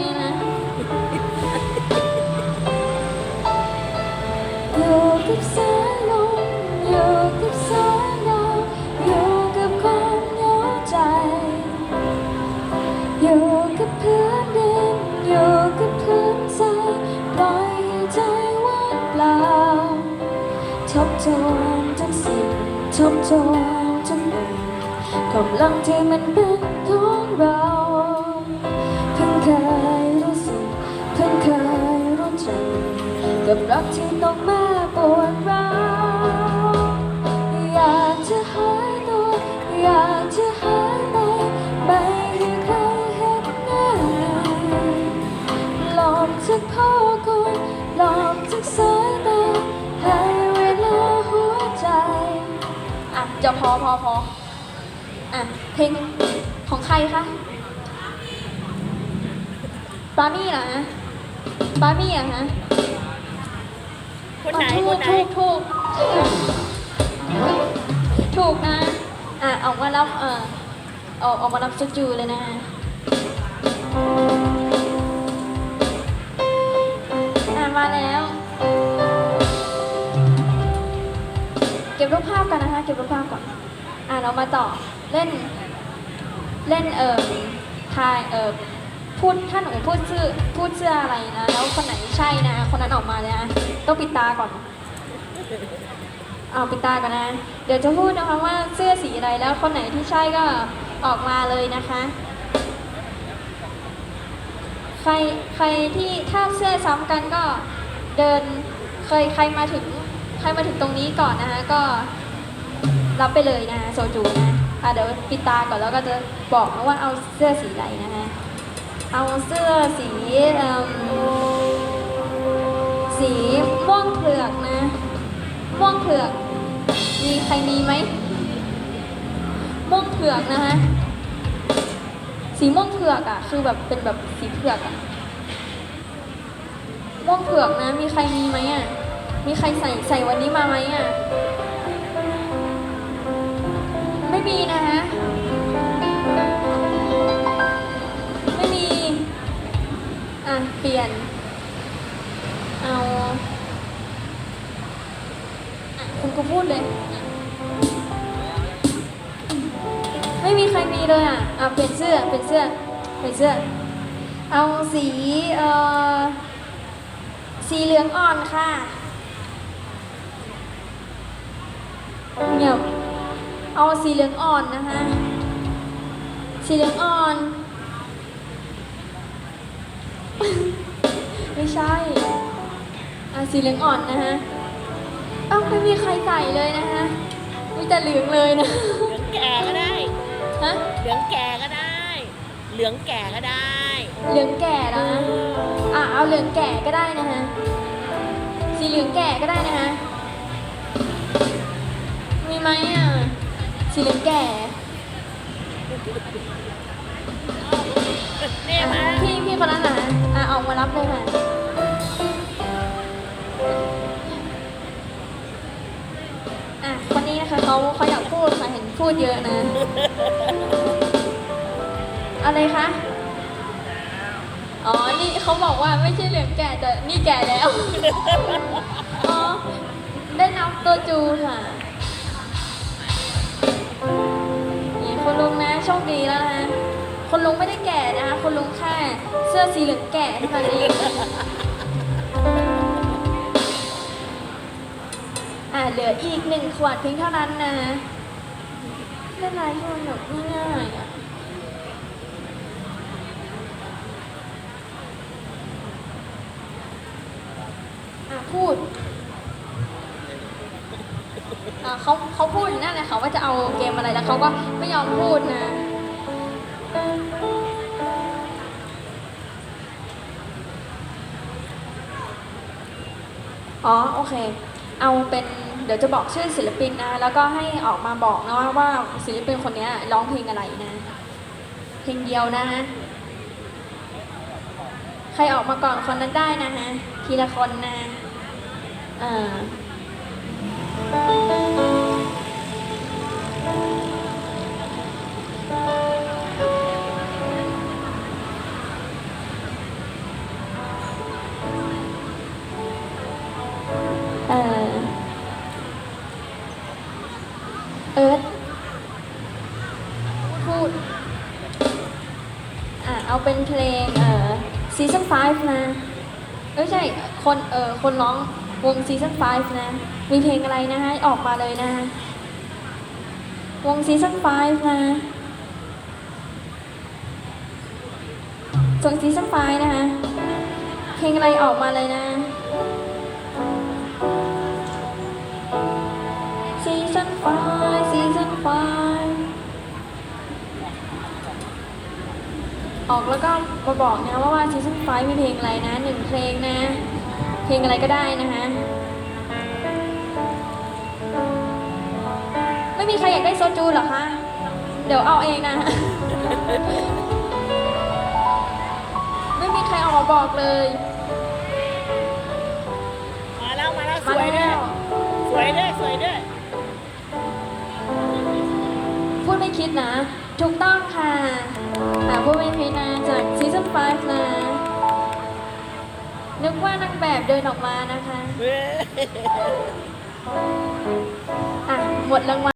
นี้นะอยู่กับแสงลมอยู่กับแสงดาวอยู่กับความเหงาใจ อยู่กับพื้นดินอยู่กับพื้นทรายปล่อยให้ใจว่างเปล่าทบทวนทุกสิ่งทบทวนทุกมุมความหลังที่มันเป็นของเรา กับรักที่ต้องมาปวดร้าวอยากจะหายตัวอยากจะหายไปไม่ให้ใครเห็นหน้าหลอกจากพ่อคนหลอกจากสายตาให้เวลาหัวใจ อะ จะพอพอพออะ เพลงของใครคะปามี่เหรอฮะปามี่เหรอฮะ คนไหนอ๋อคนไหนถูกถูกถูกถูกนะอะออกมารับเออออกออกมารับสจูเลยนะอะมาแล้ว เก็บรูปภาพกันนะคะ เก็บรูปภาพก่อนอะเรามาต่อเล่น เล่นเอ่อทายเอ่อ พูดถ้าหนูพูดชื่อพูดเชื่ออะไรนะ แล้วคนไหนใช่นะ คนนั้นออกมาเลยนะต้องปิดตาก่อน เอาปิดตาก่อนนะ เดี๋ยวจะพูดนะคะว่าเสื้อสีอะไรแล้วคนไหนที่ใช่ก็ออกมาเลยนะคะ ใครใครที่ถ้าเสื้อซ้ำกันก็เดินเคยใครมาถึงใครมาถึงตรงนี้ก่อนนะคะก็รับไปเลยนะโซจูนะอะเดี๋ยวปิดตาก่อนแล้วก็จะบอกนะว่าเอาเสื้อสีอะไรนะคะ เอาเสื้อสีอสีม่วงเผือกนะ ม่วงเผือก มีใครมีไหม ม่วงเผือกนะคะสีม่วงเผือกอะคือแบบเป็นแบบสีเผือกอะม่วงเผือกนะ มีใครมีไหมอะมีใครใส่ใส่วันนี้มาไหมอะ ไม่มีนะฮะ อะเปลี่ยน เอาคุณก็พูดเลย ไม่มีใครมีเลยอะเอะเปลี่ยนเสื้อเปลี่ยนเสื้อเปลี่ยนเสื้อ เอาสีเอ่อสีเหลืองอ่อนค่ะเงียบเอาสีเหลืองอ่อนนะคะ สีเหลืองอ่อน ไม่ใช่อะสีเหลืองอ่อนนะคะเอ้าไม่มีใครใส่เลยนะคะมีแต่เหลืองเลยนะ เหลืองแก่ก็ได้ ฮะ เหลืองแก่ก็ได้ เหลืองแก่ก็ได้ เหลืองแก่นะอะเอาเหลืองแก่ก็ได้นะฮะ สีเหลืองแก่ก็ได้นะฮะ มีไหมอะ สีเหลืองแก่นี่มา พี่พี่ คนนั้นนะอะออกมารับเลยค่ะอะคนนี้นะคะเขาเขาอยากพูดค่ะเห็นพูดเยอะนะอะไรคะอ๋อ นี่เขาบอกว่าไม่ใช่เหลืองแก่แต่นี่แก่แล้ว อ๋อ ได้นับตัวจูค่ะนี่คุณลุงนะโชคดีแล้วนะ คุณลุงไม่ได้แก่นะคะคุณลุงแค่เสื้อสีเหลืองแก่เท่านั้นเองอ่าเหลืออีกหนึ่งขวดเพียงเท่านั้นนะเล่นอะไรที่มันแบบง่ายๆอะอะพูดอะเขาเขาพูดอยู่นั่นแหละค่ะว่าจะเอาเกมอะไรแล้วเขาก็ไม่ยอมพูดนะ อ๋อโอเค เอาเป็นเดี๋ยวจะบอกชื่อศิลปินนะ แล้วก็ให้ออกมาบอกนะว่าศิลปินคนนี้ร้องเพลงอะไรนะ เพลงเดียวนะใครออกมาก่อนคนนั้นได้นะฮะทีละคนนะ เออ เอาเป็นเพลงเอ่อซีซั่น5นะเอ้ยไม่ใช่คนเอ่อคนร้องวงซีซั่น5นะ มีเพลงอะไรนะฮะออกมาเลยนะวงซีซั่น5นะส่งซีซั่น5นะคะเพลงอะไรออกมาเลยนะ ออกแล้วก็มาบอกนะว่าว่าซีซั่น5มีเพลงอะไรนะหนึ่งเพลงนะ เพลงอะไรก็ได้นะคะ ไม่มีใครอยากได้โซจูเหรอคะ เดี๋ยวเอาเองนะ ไม่มีใครออกมาบอกเลย มาแล้วมาแล้วสมาวยด้วแล้ยวสวยด้วยสวยด้วยพูดไม่คิดนะ ถูกต้องค่ะหาพูดไม่คิดนะจากซีซั่น5นะนึกว่านางแบบเดินออกมานะคะ อะ หมดรางวัล